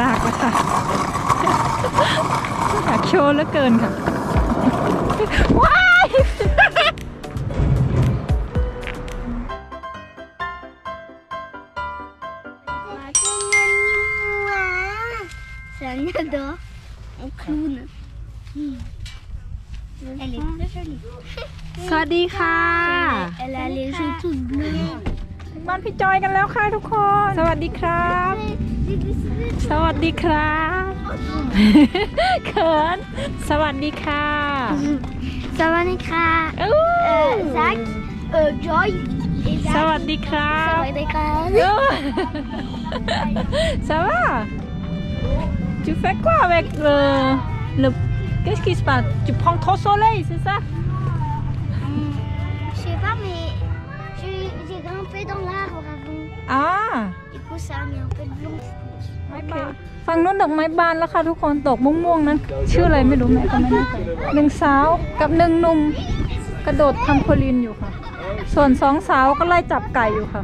ลากแล้วค่ะอยากโชว์เหลือเกินค่ะ ว้าย บ้านพี่จอยกันแล้วค่ะทุกคน สวัสดีครับ สวัสดีครับเขินสวัสดีค่ะ Ça va, Nika อู้ euh, Zach, euh, Joy et ส Zach. วัสดีครับ Ça va, Nika Oh. Ça va Tu fais quoi avec le... le... Qu'est-ce qui se passe Tu prends trop soleil, c'est ça avant. Ah Du coup, ça a mis un peu de blanc. โอเคฝั่งนู้นดอกไม้บานแล้วค่ะทุกคนตกม่วงๆนั้น ชื่ออะไรไม่รู้แม่ก็ไม่แน่ใจหนึ่งสาวกับหนึ่งหนุ่มกระโดดทำโคลินอยู่ค่ะ ส่วนสองสาวก็ไล่จับไก่อยู่ค่ะ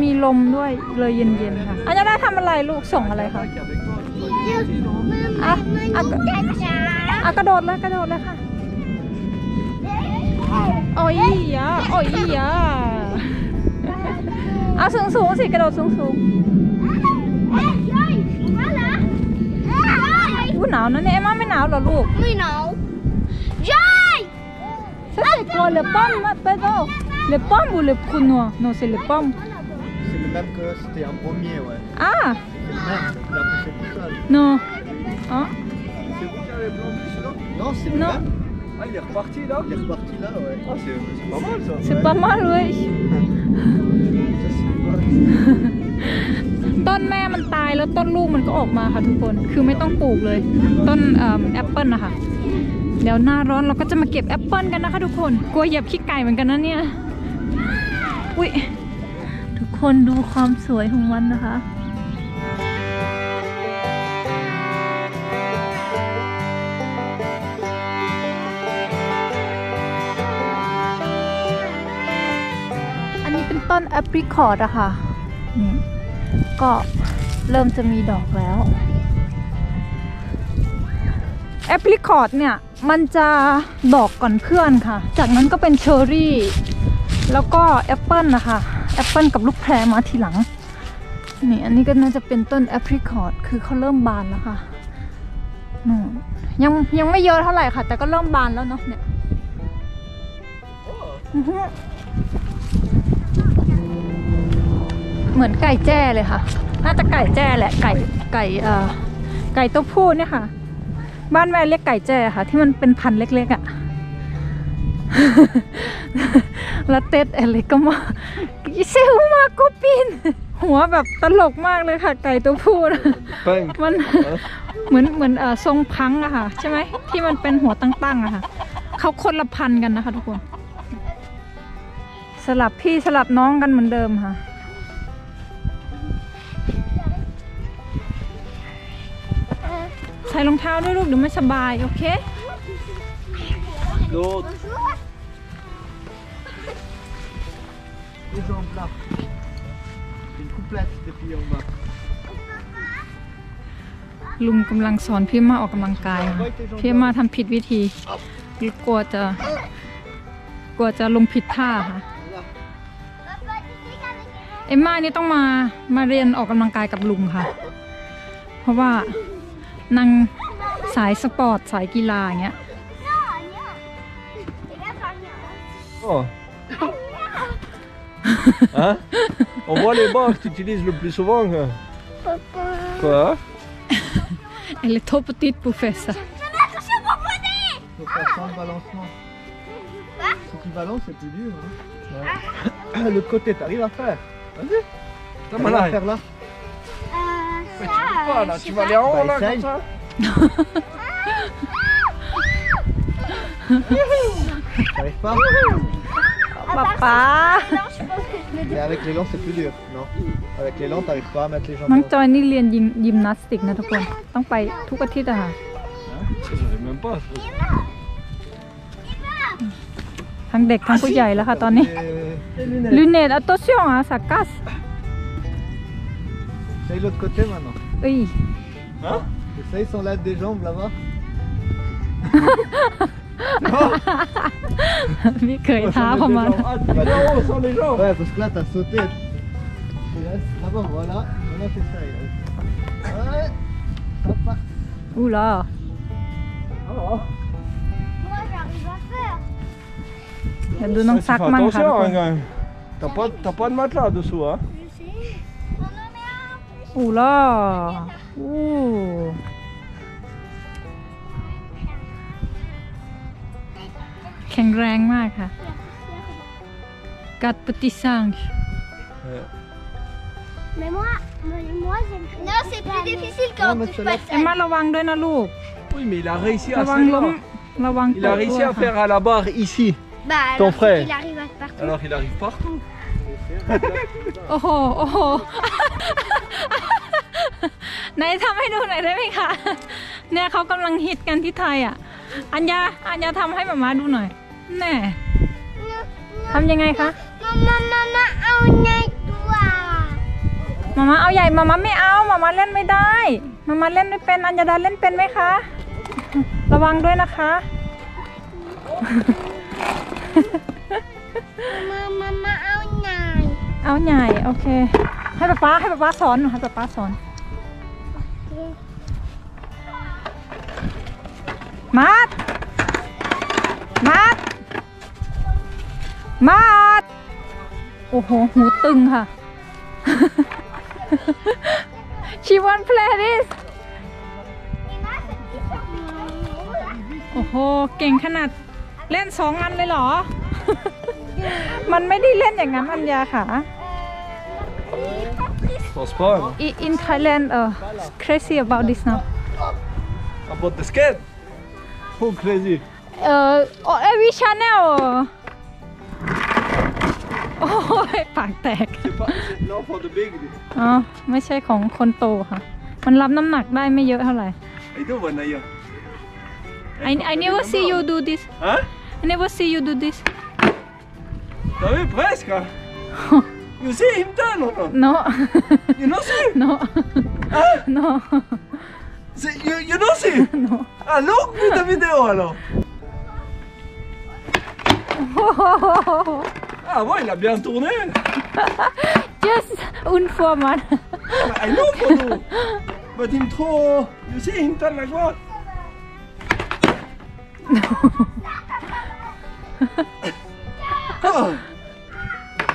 มีลมด้วยเลยเย็นๆค่ะอันนี้ได้ทำอะไรลูกส่งอะไรคะอะอะอะกระโดดเลยกระโดดเลยค่ะโอ้ยยะโอ้ยยะ เอาสูงสูงๆสิกระโดดสูงสูง Hey, Joy, voilà. Joy. ๆอู้หนาวนะเนี่ยเอ็มม่าไม่หนาวเหรอลูก Oui, non. Joy. Ça c'est quoi le pomme pardon Le pomme ou le pruneau Non c'est le pomme C'est le même que c'était un pommier, ouais. Ah C'est le même, il a poussé tout seul. Non Hein C'est vous qui avez planté celui-là Non, c'est le Non. même. Ah, il est reparti là Il est reparti là, ouais. Ah, c'est c'est pas mal ça. C'est pas mal oui แล้วต้นลูกมันก็ออกมาค่ะทุกคน คือไม่ต้องปลูกเลย ต้นแอปเปิลนะคะ เดี๋ยวหน้าร้อนเราก็จะมาเก็บแอปเปิลกันนะคะทุกคน กลัวเหยียบขี้ไก่เหมือนกันนะเนี่ย อุ้ยทุกคนดูความสวยของมันนะคะอันนี้เป็นต้นแอปริคอตอะค่ะ นี่ ก็ เริ่มจะมีดอกแล้วแอปริคอตเนี่ย มันจะดอกก่อนเพื่อนค่ะ จากนั้นก็เป็นเชอร์รี่ แล้วก็แอปเปิลนะคะแอปเปิลกับลูกแพรมาทีหลัง นี่อันนี้ก็น่าจะเป็นต้นแอปริคอตคือเขาเริ่มบานแล้วค่ะนู่นยังยังไม่เยอะเท่าไหร่ค่ะ แต่ก็เริ่มบานแล้วเนาะเนี่ยเหมือนไก่แจ้เลยค่ะ น่าจะไก่แจ้แหละไก่ไก่เอ่อไก่ตัวผู้เนี่ยค่ะ บ้านแม่เรียกไก่แจ้ค่ะ ที่มันเป็นพันธุ์เล็กๆอะ่ะแล้วเต็ดอะไรก็มาเซลมาโกปินหัวแบบตลกมากเลยค่ะ ไก่ตัวผู้นะ Punk. มันเหมือนเหมือนเอ่อทรงพังอะค่ะ ใช่ไหมที่มันเป็นหัวตั้งๆอะค่ะเขาคนละพันธุ์กันนะคะทุกคน สลับพี่สลับน้องกันเหมือนเดิมค่ะ ใส่รองเท้าด้วยลูกเดี๋ยวไม่สบาย โอเค L'autre. Les jambes là. C'est une couplette des filles en bas. ลุงกำลังสอนพี่มาออกกำลังกายค่ะพี่มาทำผิดวิธีกลัวจะ กลัวจะลงผิดท่าค่ะ เอมม่านี่ต้องมามาเรียนออกกำลังกายกับลุงค่ะ เพราะว่า นางสายสปอร์ตสายกีฬาอย่างเงี้ย Oh. Hein On voit les bords que tu utilises le plus souvent. quoi. Papa. Quoi Elle est trop petite pour faire ça. Faut faire sans le balancement. Si tu balances, c'est plus dur. Hein. Le côté, t'arrives à faire. Vas-y. T'as T'arrives à mal faire là. Mais tu peux pas là, tu vas aller en haut Bah, là essaye. comme ça. T'arrives pas ป๊าป๊า Mais avec l'élan, c'est plus dur. Non. Avec l'élan, t'arrives pas à mettre les jambes. น้อง en haut. จอยนี่เรียนยิมยิมนาสติกนะทุกคนต้องไปทุกอาทิตย์อะค่ะ Je savais même pas. ça. ทั้งเด็กทั้งผู้ใหญ่แล้วค่ะตอนนี้ Et- et lunettes. ลูเนต attention อะสักกัส Ah, Essaye l'autre côté maintenant. เอ้ย Hein Essaye son lade des jambes là-bas. พี่เคยท้าประมาณ Ah, tu viens en haut sans les jambes. Ouais, parce que là, t'as sauté. Tu restes là-bas, voilà. Maintenant, fais ça. Iris. Ouais. Hop, là. อู้ล่ะ Ah, Moi, j'arrive à faire. เดี๋ยวดูน้อง Tu ซัก fais มั่งค่ะทุก attention ค hein, น quand même. T'as pas, t'as pas de matelas dessous, hein un. อู้ล่ะอู้แข็งแรงมากค่ะ กัดปฏิสัง Mais moi, mais moi j'aime. Non, c'est plus difficile Non, quand mais on touche cela- pas เอ็มมาระวังด้วยนะลูก Oui, mais il a réussi à ระวัง faire ล้ม là. ระวัง Il ต a ก réussi ด้วย à ค่ะ faire à la barre ici. Bah, Ton alors, frère. Il arrive à partout. Alors il arrive partout. โอ้โห โอ้โห ไหนทำให้ดูหน่อยได้ไหมคะ เนี่ยเขากำลังฮิตกันที่ไทยอะ อัญญา อัญญาทำให้หมามาดูหน่อย แน่ทำยังไงคะ Maman, maman, on est toi. มามาเอาใหญ่มามาไม่เอามามาเล่นไม่ได้ มามาเล่นไม่เป็น อัญญาดาเล่นเป็นไหมคะ ระวังด้วยนะคะ Maman, maman, on est. เอาใหญ่ โอเค ให้ป๊าป๊าให้ป๊าป๊าสอนหนูให้ป๊าป๊าสอน มาดมาดมาดโอ้โห หูตึงค่ะ She want play this โอ้โห เก่งขนาดเล่นสองอันเลยเหรอ มันไม่ได้เล่นอย่างนั้นอัญญาค่ะ Je pense pas. hein. I- In Thailand, uh, crazy about this now. About the skate. Oh crazy. Uh, oh, every channel. โอ้ยปากแตก C'est pas c'est non for the big. อ๋อ ไม่ใช่ของคนโตค่ะ มันรับน้ำหนักได้ไม่เยอะเท่าไหร่ I don't wanna hear. I, I never see you do this Hein I never see you do this T'as vu presque hein You see him done or not? No. You know see no. Hein no. C'est- you, you know see no. Ah look with the vidéo alors Ah ouais il a bien tourné. Just une fois man. I know you But him trop You see him turn like what? Oh.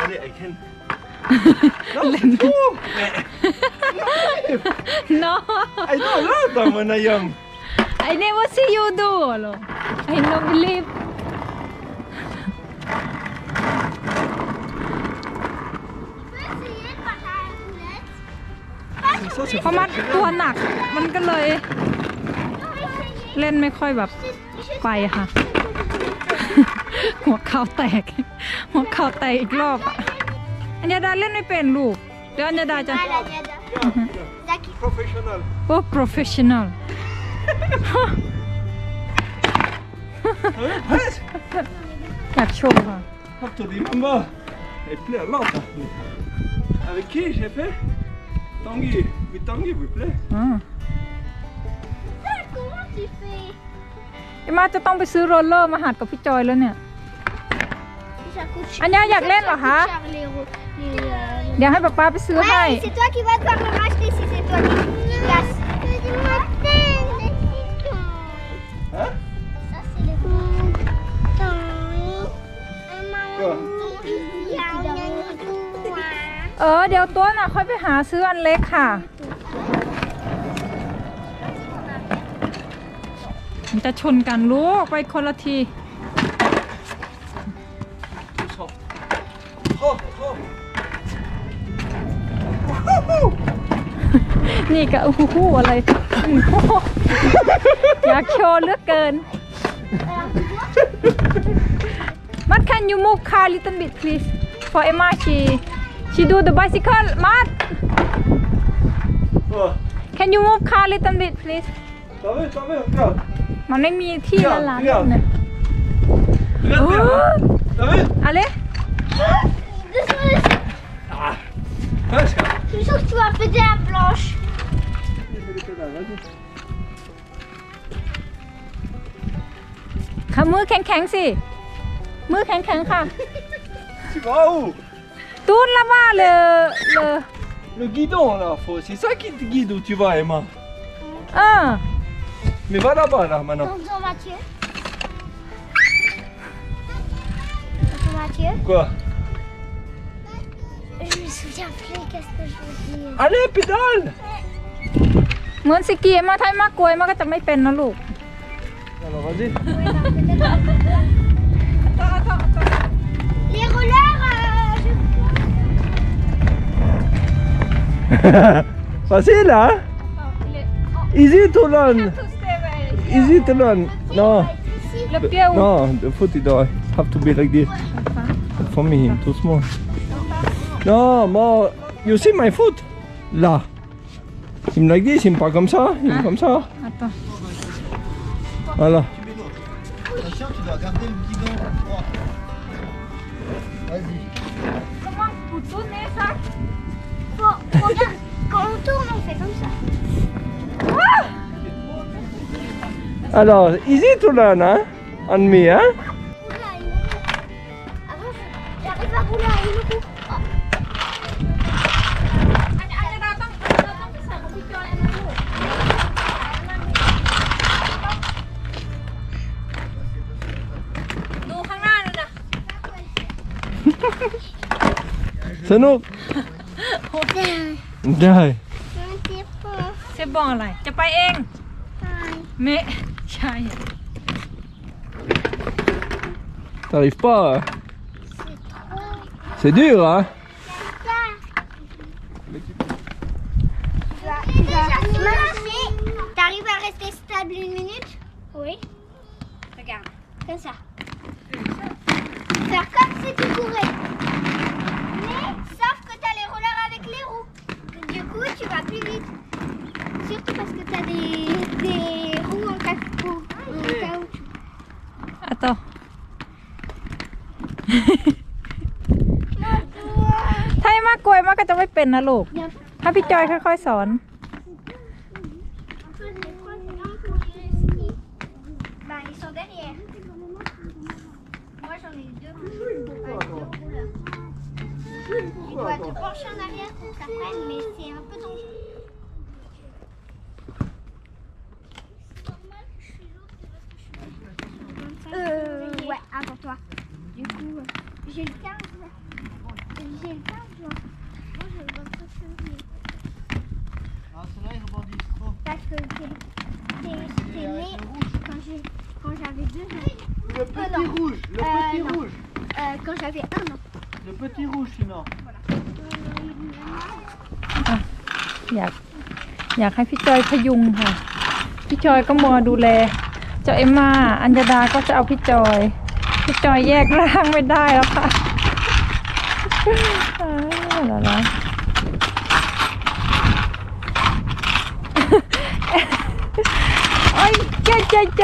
Allez, I can no I don't know that when I am I never see you do หรอ I no believe Ça c'est เพราะมันตัวหนักมันก็เลย เล่นไม่ค่อยแบบไปค่ะ หัวเข่าแตก หัวเข่าแตกอีกรอบอะ อัญญาดาเล่นไม่เป็นลูก เดี๋ยวอัญญาดาจะ Ah, la diada. Zaki. professionnel โอ้ professional Ah oui, presque อยากโชว์ค่ะ Have to remember Et play a lot Avec qui j'ai fait Tanguy With Tanguy we play อ๋อ Comment tu fais เอ็มมาจะต้องไปซื้อโรลเลอร์มาหัดกับพี่จอยแล้วเนี่ย Ça coûte cher. อัญญาอยากเล่นเหรอคะ Cher, les ro- les, euh, เดี๋ยวให้ป๊าป๊าไปซื้อให้ Ouais, c'est toi qui vas devoir le racheter si c'est toi qui, qui casse. Hein Ça, c'est les Quoi เออ เดี๋ยวตัวน่ะค่อยไปหาซื้ออันเล็กค่ะ มันจะชนกันลูกไปคนละที นี่ก็อู้หูอะไรอู้หูอยากโชว์เหลือกเกิน Matt can you move car little bit please for Emma she she do the bicycle Matt Oh can you move car little bit please T'as vu, t'as vu, regarde มันไม่มีที่ละลาน เดี๋ยว เนี่ย Regarde bien hein. T'as vu อะไร Ah Presque Je suis sûr que tu vas péter Tu vas où Tourne là-bas le, guidon là, faut... c'est ça qui te guide où tu vas Emma. Ah. Mais va là-bas là maintenant. Bonjour Mathieu. Bonjour Mathieu. Quoi Je me souviens plus, qu'est-ce que je veux dire Allez, pédale. เหมือนสกีมาไทยมากกวยมันก็จะไม่เป็นนะลูก Alors vas-y. Les rollers, euh, je... Facile hein Easy to learn. Easy to learn. Non. แล้วเปรี้ยว Non, the foot it does have to be like this. For me, too small. No, more. You see my foot? Là. Il me like this, il me parle comme ça, il me ah. comme ça. Attends. Voilà. Attention, tu dois garder le guidon droit. Vas-y. Comment vous tournez ça? Regarde, quand on tourne, on fait comme ça. Ah Alors, easy to learn, hein? On me, hein? สนุกได้ Je ne sais pas. เซบองอะไร จะไปเอง Pareil. เมะใช่ T'arrives pas, hein? C'est trop. C'est dur, hein? T'arrives à rester stable une minute Oui. Regarde, comme ça. Faire comme si tu courais. Coup, tu vas plus vite. Surtout parce que t'as des, des roues en, ca- en caoutchouc. อะต่อไทยมากกวยมันก็จะไม่เป็นนะลูก Bien. ถ้าพี่จอยค่อยๆสอน Tu dois te pencher en arrière pour que ça prenne, mais c'est un peu dangereux. อยากให้พี่จอยพยุงค่ะ พี่จอยก็มัวดูแล เจ้าเอ็มมาอัญญดาก็จะเอาพี่จอย พี่จอยแยกร่างไม่ได้แล้วค่ะอ่าแล้วนะโอ้ยใจใจใจ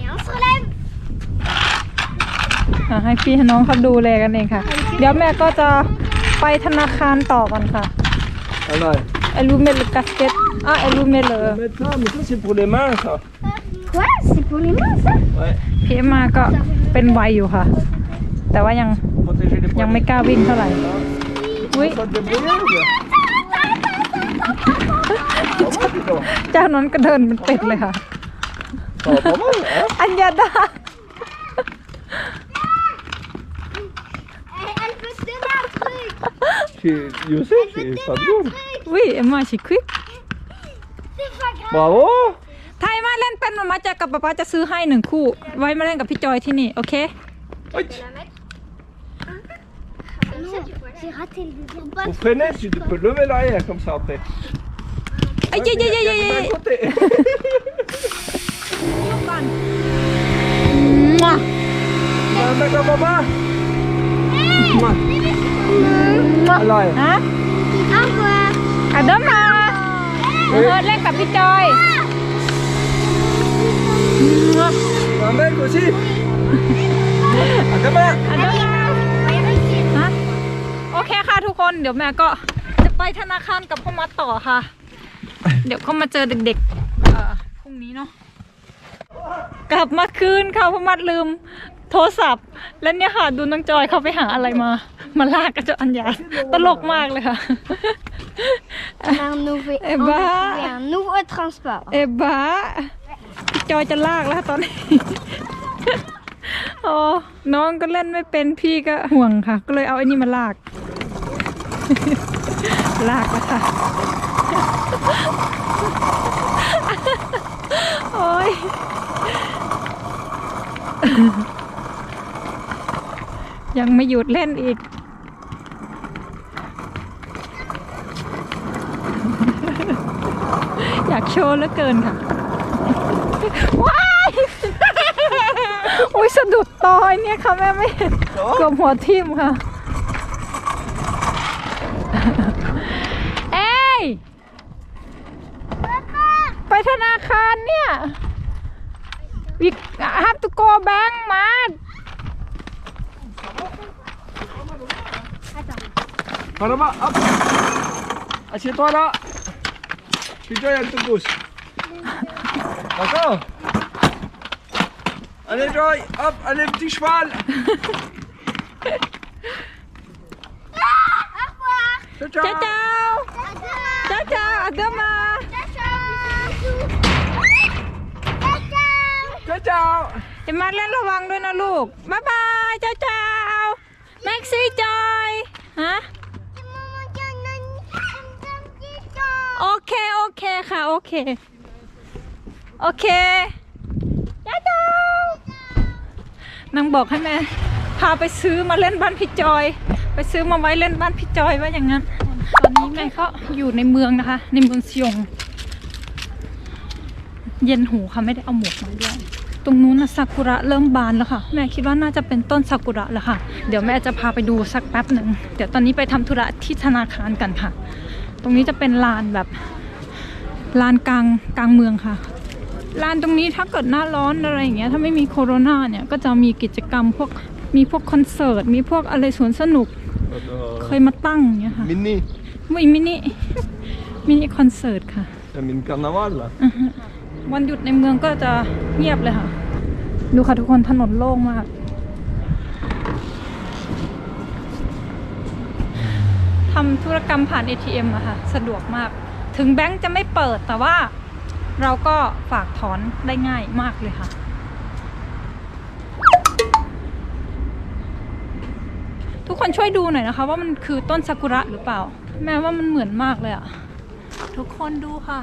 Et on se relève. อะให้พี่ให้น้องเขาดูแลกันเองค่ะ เดี๋ยวแม่ก็จะไปธนาคารต่อกันค่ะ Alors, เอลูเมลกัสเก็ตอะเอลูเมล mettre ça, mais ça c'est pour les mains, ça. Quoi C'est pour les mains, ça Ouais, พี่เอ็มมาก็เป็นวัยอยู่ค่ะ แต่ว่ายัง protéger les ยังไม่กล้าวิ่งเท่าไหร่ อุ้ย Ça te débrouiller ou bien Ça va, dis donc. เจ้านั้นก็เดินเป็นเป็ดเลยค่ะ Ça va pas mal, hein อัญญาดา elle, elle peut se donner un truc. Tu- You sais, c'est pas bon. วิเอ็มมาชิควิก C'est pas grave. Bravo ไทยมาเล่นเป็นมามาจะกับป๊าป๊าจะซื้อให้หนึ่งคู่ ไว้มาเล่นกับพี่จอยที่นี่โอเค Oui. La mettre Comme ça, tu vois. J'ai raté le deuxième pas. Au freiner, tu peux lever l'arrière comme ça après. ไอ้ยเย้เย้เย้เย้เย้ D'un côté. ก่อน Un mec à papa. Moi. Alors, ฮะ Au revoir. อะเดิมมาเออเล่นกับพี่จอย un mec aussi. À demain. อะเดิมมาฮะโอเคค่ะทุกคนเดี๋ยวแม่ก็จะไปธนาคารกับพ่อมาต่อค่ะ เดี๋ยวก็มาเจอเด็กๆเอ่อพรุ่งนี้เนาะกลับมาคืนค่ะเพราะมัดลืม โทรศัพท์ แล้วเนี่ยค่ะดูน้องจอยเขาไปหาอะไรมา มาลากกระจกอัญญาตลกมากเลยค่ะ On a un nouveau, Eh on a bah. trouvé un nouveau transport. เอะบ้าพี่จอยจะลากแล้วตอนนี้ โอ้น้องก็เล่นไม่เป็นพี่ก็ห่วงค่ะ ก็เลยเอาไอ้นี่มาลาก ลากแล้วค่ะ โอ้ย ยังไม่หยุดเล่นอีก อยาก โชว์เหลือเกินค่ะ ว้าย อุ้ยสะดุดตอยเนี่ยค่ะแม่ไม่เห็นเกือบหัวทิ่มค่ะ เอ้ย ไปธนาคารเนี่ย we have to go bank มา Par là-bas, hop Assieds-toi là Puis toi, elle te pousse. D'accord Allez, Joy, hop, allez, petit cheval Ciao, เจ้า ciao เจ้าเจ้าเจ้าอาเดมา Ciao, ciao เอ็มมาเล่นระวังด้วยนะลูก บ๊ายบาย เจ้าเจ้าแม็กซี่จอ เค โอเคจ้าเจ้านางบอกให้แม่พาไปซื้อมาเล่นบ้านพี่จอย ไปซื้อมาไว้เล่นบ้านพี่จอยว่าอย่างนั้น ตอนนี้แม่ก็อยู่ในเมืองนะคะ ในเมืองซิยง เย็นหูค่ะไม่ได้เอาหมวกมาด้วยตรงนู้นนะซากุระเริ่มบานแล้วค่ะ แม่คิดว่าน่าจะเป็นต้นซากุระแล้วค่ะ เดี๋ยวแม่จะพาไปดูสักแป๊บหนึ่ง เดี๋ยวตอนนี้ไปทำธุระที่ธนาคารกันค่ะ ตรงนี้จะเป็นลานแบบ ลานกลางกลางเมืองค่ะลานตรงนี้ถ้าเกิดหน้าร้อนอะไรอย่างเงี้ยถ้าไม่มีโควิดเนี่ยก็จะมีกิจกรรมพวกมีพวกคอนเสิร์ตมีพวกอะไรสวนสนุก เคยมาตั้งอย่างเงี้ยค่ะ Mini มีมินิมินิคอนเสิร์ตค่ะ C'est mini carnaval là วันหยุดในเมืองก็จะเงียบเลยค่ะ ดูค่ะทุกคนถนนโล่งมากทำธุรกรรมผ่าน ATM อะค่ะ สะดวกมาก ถึงแบงค์จะไม่เปิดแต่ว่าเราก็ฝากถอนได้ง่ายมากเลยค่ะ ทุกคนช่วยดูหน่อยนะคะ ว่ามันคือต้นซากุระหรือเปล่า แม้ว่ามันเหมือนมากเลยอะทุกคนดูค่ะ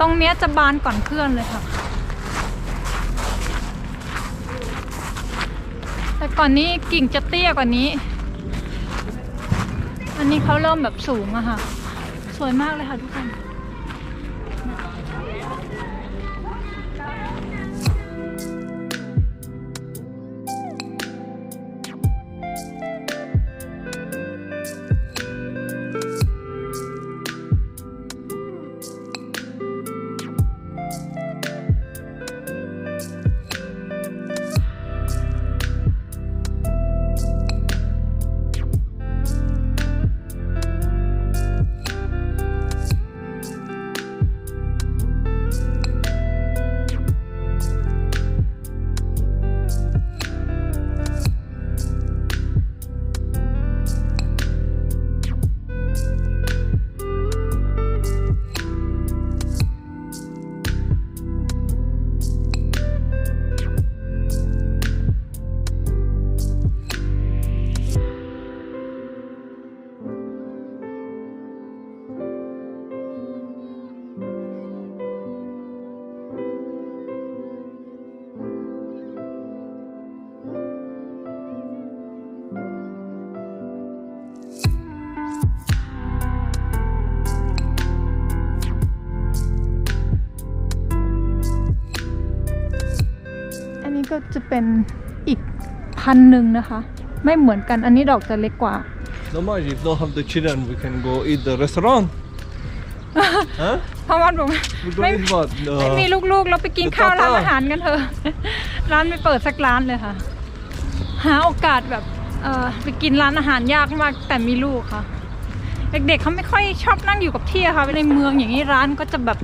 ตรงเนี้ยจะบานก่อนเพื่อนเลยค่ะ แต่ ก่อนนี้กิ่งจะเตี้ยกว่านี้ อันนี้เขาเริ่มแบบสูงอะค่ะ สวยมากเลยค่ะทุกคน ก็จะเป็นอีกพันหนึ่งนะคะ ไม่เหมือนกันอันนี้ดอกจะเล็กกว่า Dommage, if don't have the children, we can go eat the restaurant. huh? เพราะว่าบอกว่า We go ไม่ eat what? The, ไม่มีลูกๆเราไปกินเดี๋ยวข้าวต่อร้านต่ออาหารกันเถอะ ร้านไม่เปิดสักร้านเลยค่ะ หาโอกาสแบบเออไปกินร้านอาหารยากมากแต่มีลูกค่ะ เด็กๆเขาไม่ค่อยชอบนั่งอยู่กับที่อะค่ะในเมืองอย่างนี้ร้านก็จะแบบ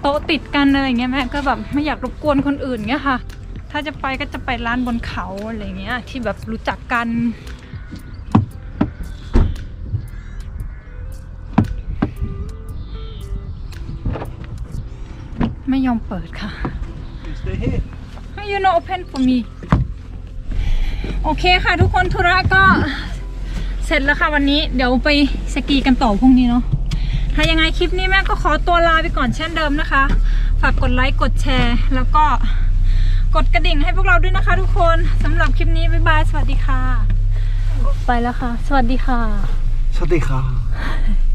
โต๊ะติดกันอะไรเงี้ยแม่ก็แบบไม่อยากรบกวนคนอื่นเงี้ยค่ะ ถ้าจะไปก็จะไปร้านบนเขาอะไรเงี้ยที่แบบรู้จักกันไม่ยอมเปิดค่ะ Stay here. you know open for me โอเคค่ะทุกคนธุระก็เสร็จแล้วค่ะวันนี้ เดี๋ยวไปสกีกันต่อพรุ่งนี้เนาะถ้ายังไงคลิปนี้แม่ก็ขอตัวลาไปก่อนเช่นเดิมนะคะ ฝากกดไลค์กดแชร์ แล้วก็ กดกระดิ่งให้พวกเราด้วยนะคะ ทุกคนสำหรับคลิปนี้บ๊ายบายสวัสดีค่ะ ไปแล้วค่ะ สวัสดีค่ะ สวัสดีค่ะ